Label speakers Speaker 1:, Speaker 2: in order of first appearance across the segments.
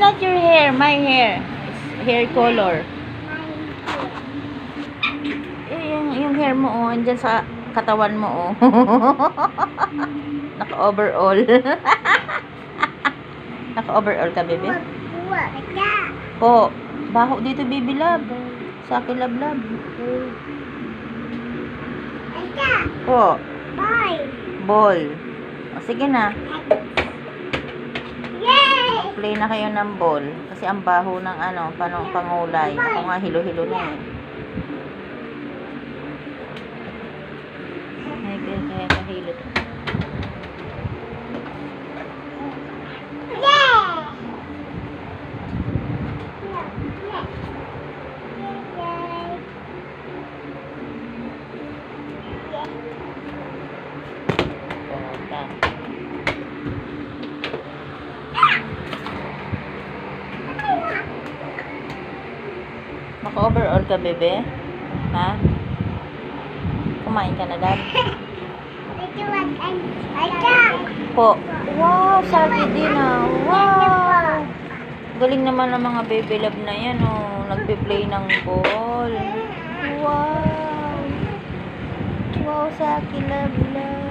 Speaker 1: not your hair, my hair. It's hair color. Eh, yung, yung hair mo, oh, andyan sa katawan mo, oh. Naka-overall. Naka-overall ka, bebe? Po, baho dito, baby love. Sa akin, love, love. Po, ball. O, sige na. Play na kayo ng ball. Kasi ang baho ng ano, pano, pangulay. Ako nga, hilo-hilo na eh. Ay, kaya, kaya kahilo to. Puta. Maka-overall ka, bebe? Ha? Kumain ka na, dad? Po. Wow, sabi din ah. Wow. Galing naman ng mga baby love na yan, oh. Nagpe-play ng ball. Wow. Wow, Saki love love.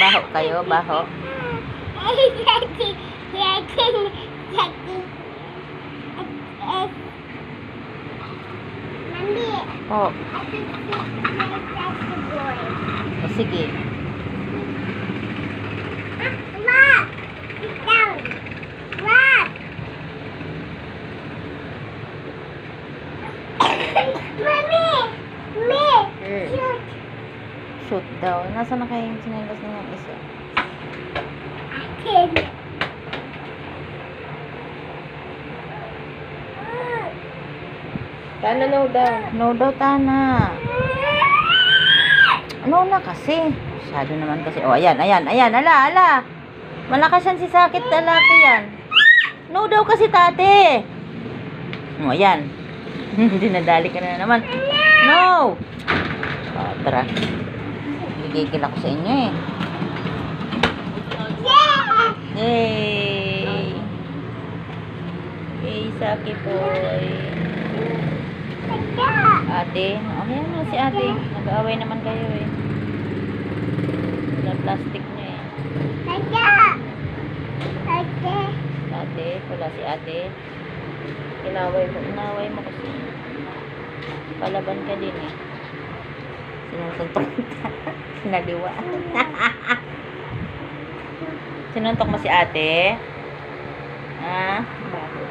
Speaker 1: Baho kayo, baho. Po. O, sige. Shoot daw. Nasa na kayo yung sinelas na yung isa?
Speaker 2: Tana no daw.
Speaker 1: No daw, Tana. No na kasi. Masyado naman kasi. Oh, ayan, ayan, ayan. Ala, ala. Malakas yan si sakit lalaki yan. No daw kasi, tate. Oh, ayan. Dinadali ka na naman. No! Oh, tara. Gigigil ako sa inyo eh. Yay! Yay, Saki boy. Ate, oh, ayan na si ate. Nag-aaway naman kayo eh. Wala plastic na eh. Ate, wala si ate. Inaway mo, inaway mo kasi. Palaban ka din eh. Sinusuntok kita. Sinaliwa. Sinuntok mo si ate? Ha? Bakit?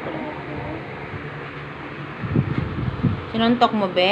Speaker 1: Sinuntok mo, be?